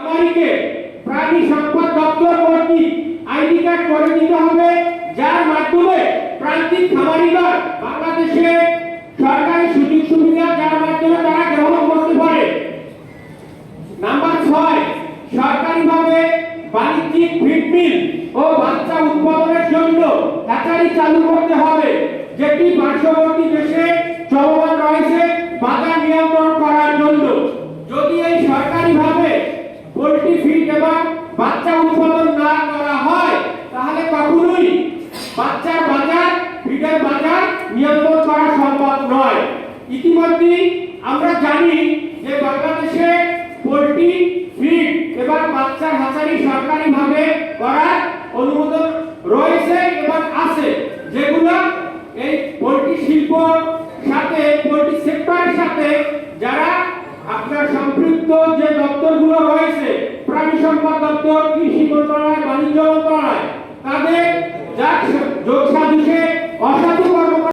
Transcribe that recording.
খামারিকে প্রাণী সম্পদ দপ্তর কর্তৃক আইডি কার্ড করে দিতে হবে, যার মাধ্যমে প্রান্তিক খামারিগণ বাংলাদেশে সরকারি সুযোগ সুবিধা যার মাধ্যমে তারা গ্রহণ করতে পারে। নাম্বার ছয়, সরকারিভাবে বাণিজ্যিক ফিড ও বাচ্চা উৎপাদনের জন্য হ্যাচারি চালু করতে হবে, যেটি পার্শ্ববর্তী দেশে চলমান রয়েছে বাজার নিয়ন্ত্রণ করার জন্য যদি এই সরকারিভাবে পোল্ট্রি ফিড এবং বাচ্চা উৎপাদন না করা হয়, তাহলে কখনোই বাচ্চার বাজার, ফিডের বাজার নিয়ন্ত্রণ করা সম্ভব নয়। ইতিমধ্যে আমরা জানি যে বাংলাদেশে পোলট্রি, ফিড এবং বাচ্চার হাসারি সরকারিভাবে করার অনুমোদন রয়েছে এবং আছে, যেগুলো এই পোলট্রি শিল্প সাথে, পোলট্রি সেক্টরের সাথে যারা আপনার সম্পৃক্ত যে দপ্তরগুলো রয়েছে সম্পদ দপ্তর কৃষি মন্ত্রণালয় বাণিজ্য মন্ত্রণালয় তাদের যোগ সাজুষে অসাধু